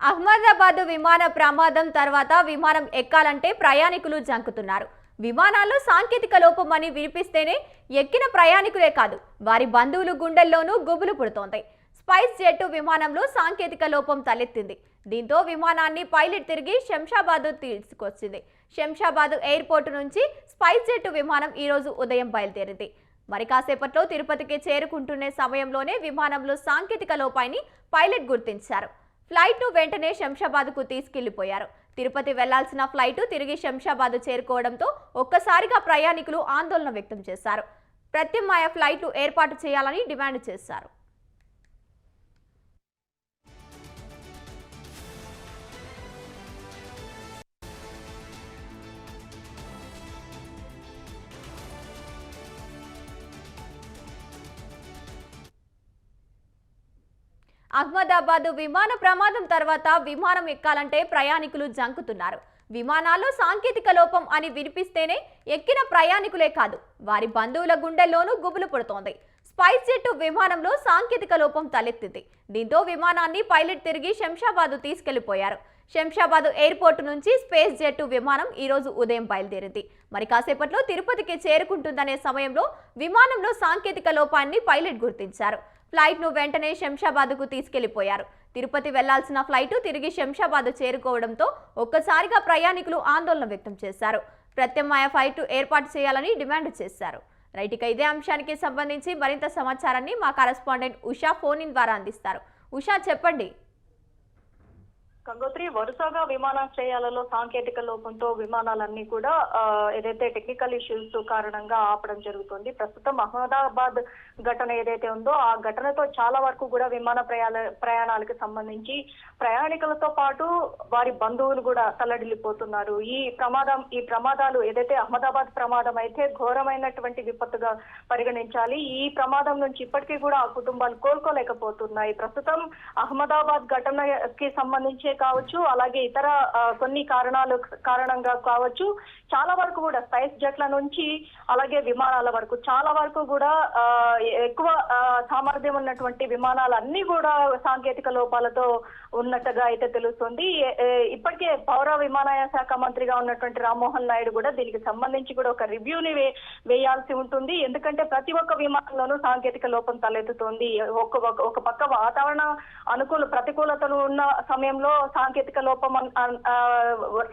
అహ్మదాబాద్ విమాన ప్రమాదం తర్వాత విమానం ఎక్కాలంటే ప్రయాణికులు జంకుతున్నారు. విమానాల్లో సాంకేతిక లోపం అని వినిపిస్తేనే ఎక్కిన ప్రయాణికులే కాదు వారి బంధువులు గుండెల్లోనూ గుబులు పుడుతోంది. స్పైస్ జెట్ విమానంలో సాంకేతిక లోపం తలెత్తింది. దీంతో విమానాన్ని పైలట్ తిరిగి శంషాబాద్ తీసుకొచ్చింది. శంషాబాద్ ఎయిర్పోర్ట్ నుంచి స్పైస్ జెట్ విమానం ఈరోజు ఉదయం బయలుదేరింది. మరి కాసేపట్లో తిరుపతికి చేరుకుంటున్న సమయంలోనే విమానంలో సాంకేతిక లోపాన్ని పైలట్ గుర్తించారు. ఫ్లైట్ను వెంటనే శంషాబాద్కు తీసుకెళ్ళిపోయారు. తిరుపతి వెళ్ళాల్సిన ఫ్లైట్ తిరిగి శంషాబాద్ చేరుకోవడంతో ఒక్కసారిగా ప్రయాణికులు ఆందోళన వ్యక్తం చేశారు. ప్రత్యామ్నాయ ఫ్లైట్లు ఏర్పాటు చేయాలని డిమాండ్ చేశారు. అహ్మదాబాద్ విమాన ప్రమాదం తర్వాత విమానం ఎక్కాలంటే ప్రయాణికులు జంకుతున్నారు. విమానాల్లో సాంకేతిక లోపం అని వినిపిస్తేనే ఎక్కిన ప్రయాణికులే కాదు వారి బంధువుల గుండెల్లోనూ గుబులు పుడుతోంది. స్పైస్ జెట్ విమానంలో సాంకేతిక లోపం తలెత్తింది. దీంతో విమానాన్ని పైలట్ తిరిగి శంషాబాద్ తీసుకెళ్ళిపోయారు. శంషాబాద్ ఎయిర్పోర్ట్ నుంచి స్పేస్ జెట్ విమానం ఈ రోజు ఉదయం బయలుదేరింది. మరి కాసేపట్లో తిరుపతికి చేరుకుంటుందనే సమయంలో విమానంలో సాంకేతిక లోపాన్ని పైలట్ గుర్తించారు. ఫ్లైట్ను వెంటనే శంషాబాద్కు తీసుకెళ్ళిపోయారు. తిరుపతి వెళ్ళాల్సిన ఫ్లైటు తిరిగి శంషాబాద్ చేరుకోవడంతో ఒక్కసారిగా ప్రయాణికులు ఆందోళన వ్యక్తం చేశారు. ప్రత్యామ్నాయ ఫ్లైట్ ఏర్పాటు చేయాలని డిమాండ్ చేశారు. రైట్ ఇదే అంశానికి సంబంధించి మరింత సమాచారాన్ని మా కరెస్పాండెంట్ ఉషా ఫోన్ ఇన్ ద్వారా అందిస్తారు. ఉషా చెప్పండి? గంగోత్రి వరుసగా విమానాశ్రయాలలో సాంకేతిక లోపంతో విమానాలన్నీ కూడా ఏదైతే టెక్నికల్ ఇష్యూస్ కారణంగా ఆపడం జరుగుతుంది ప్రస్తుతం అహ్మదాబాద్ ఘటన ఏదైతే ఉందో ఆ ఘటనతో చాలా వరకు కూడా విమాన ప్రయాణ ప్రయాణాలకు సంబంధించి ప్రయాణికులతో పాటు వారి బంధువులు కూడా తల్లడిల్లిపోతున్నారు. ఈ ప్రమాదం ఈ ప్రమాదాలు ఏదైతే అహ్మదాబాద్ ప్రమాదం అయితే ఘోరమైనటువంటి విపత్తుగా పరిగణించాలి. ఈ ప్రమాదం నుంచి ఇప్పటికీ కూడా ఆ కుటుంబాలు కోలుకోలేకపోతున్నాయి. ప్రస్తుతం అహ్మదాబాద్ ఘటనకి సంబంధించే కావచ్చు అలాగే ఇతర కొన్ని కారణాలు కారణంగా కావచ్చు చాలా వరకు కూడా స్పైస్ జట్ల నుంచి అలాగే విమానాల వరకు చాలా వరకు కూడా ఎక్కువ సామర్థ్యం ఉన్నటువంటి విమానాలు అన్ని కూడా సాంకేతిక లోపాలతో ఉన్నట్టుగా అయితే తెలుస్తుంది. ఇప్పటికే పౌర విమానయాన శాఖ మంత్రిగా ఉన్నటువంటి రామ్మోహన్ నాయుడు కూడా దీనికి సంబంధించి కూడా ఒక రివ్యూని వేయాల్సి ఉంటుంది. ఎందుకంటే ప్రతి ఒక్క విమానంలోనూ సాంకేతిక లోపం తలెత్తుతోంది. ఒక- ఒక పక్క వాతావరణ అనుకూల ప్రతికూలతలు ఉన్న సమయంలో సాంకేతిక లోపం ఆ,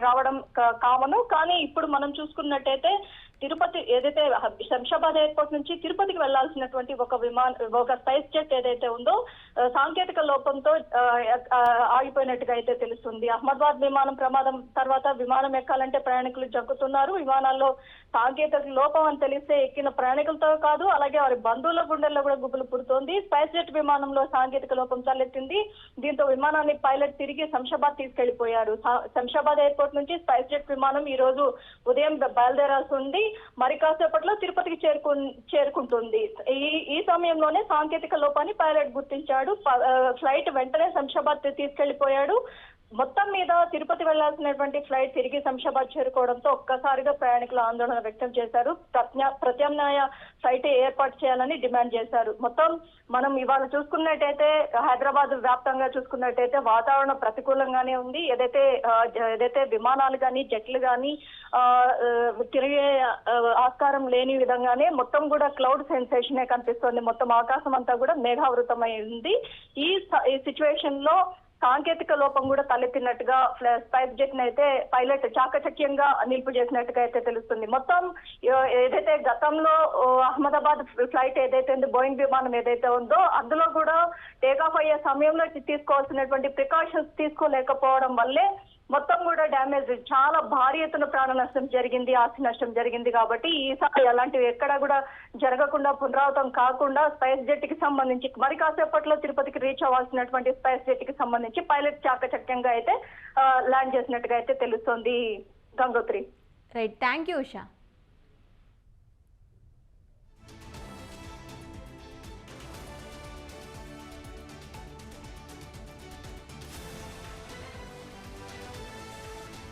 రావడం కామను. కానీ ఇప్పుడు మనం చూసుకున్నట్టయితే తిరుపతి ఏదైతే శంషాబాద్ ఎయిర్పోర్ట్ నుంచి తిరుపతికి వెళ్ళాల్సినటువంటి ఒక విమాన ఒక స్పైస్ జెట్ ఏదైతే ఉందో సాంకేతిక లోపంతో ఆగిపోయినట్టుగా అయితే తెలుస్తుంది. అహ్మదాబాద్ విమానం ప్రమాదం తర్వాత విమానం ఎక్కాలంటే ప్రయాణికులు జంకుతున్నారు. విమానాల్లో సాంకేతిక లోపం అని తెలిస్తే ఎక్కిన ప్రయాణికులతో కాదు అలాగే వారి బంధువుల గుండెల్లో కూడా గుబులు పుడుతోంది. స్పైస్ జెట్ విమానంలో సాంకేతిక లోపం తలెత్తింది దీంతో విమానాన్ని పైలట్ తిరిగి శంషాబాద్ తీసుకెళ్ళిపోయారు. శంషాబాద్ ఎయిర్పోర్ట్ నుంచి స్పైస్ జెట్ విమానం ఈ రోజు ఉదయం బయలుదేరాల్సి ఉంది. మరి కాసేపట్లో తిరుపతికి చేరుకు చేరుకుంటుంది. ఈ ఈ సమయంలోనే సాంకేతిక లోపాన్ని పైలట్ గుర్తించాడు. ఫ్లైట్ వెంటనే శంషాబాద్ తీసుకెళ్ళిపోయాడు మొత్తం మీద తిరుపతి వెళ్ళాల్సినటువంటి ఫ్లైట్ తిరిగి శంషాబాద్ చేరుకోవడంతో ఒక్కసారిగా ప్రయాణికులు ఆందోళన వ్యక్తం చేశారు. ప్రత్యామ్నాయ ఫ్లైట్ ఏర్పాటు చేయాలని డిమాండ్ చేశారు. మొత్తం మనం ఇవాళ చూసుకున్నట్టయితే హైదరాబాద్ వ్యాప్తంగా చూసుకున్నట్టయితే వాతావరణం ప్రతికూలంగానే ఉంది. ఏదైతే ఏదైతే విమానాలు కానీ జట్లు కానీ తిరిగే ఆస్కారం లేని విధంగానే మొత్తం కూడా క్లౌడ్ సెన్సేషనే కనిపిస్తోంది. మొత్తం ఆకాశం అంతా కూడా మేఘావృతమై ఉంది. ఈ ఈ సిచ్యువేషన్లో సాంకేతిక లోపం కూడా తలెత్తినట్టుగా స్పైస్ జెట్ అయితే పైలట్ చాకచక్యంగా నిలుపు చేసినట్టుగా అయితే తెలుస్తుంది. మొత్తం ఏదైతే గతంలో అహ్మదాబాద్ ఫ్లైట్ ఏదైతే ఉందో బోయింగ్ విమానం ఏదైతే ఉందో అందులో కూడా టేకాఫ్ అయ్యే సమయంలో తీసుకోవాల్సినటువంటి ప్రికాషన్స్ తీసుకోలేకపోవడం వల్లే మొత్తం కూడా డ్యామేజ్. చాలా భారీ ఎత్తున ప్రాణ నష్టం జరిగింది ఆస్తి నష్టం జరిగింది కాబట్టి ఈసారి అలాంటివి ఎక్కడ కూడా జరగకుండా పునరావృతం కాకుండా స్పైస్ జెట్కి సంబంధించి మరి కాసేపట్లో తిరుపతికి రీచ్ అవ్వాల్సినటువంటి స్పైస్ జెట్కి సంబంధించి పైలట్ చాకచక్యంగా అయితే ల్యాండ్ చేసినట్టుగా అయితే తెలుస్తోంది Gangotri. Right thank you Usha.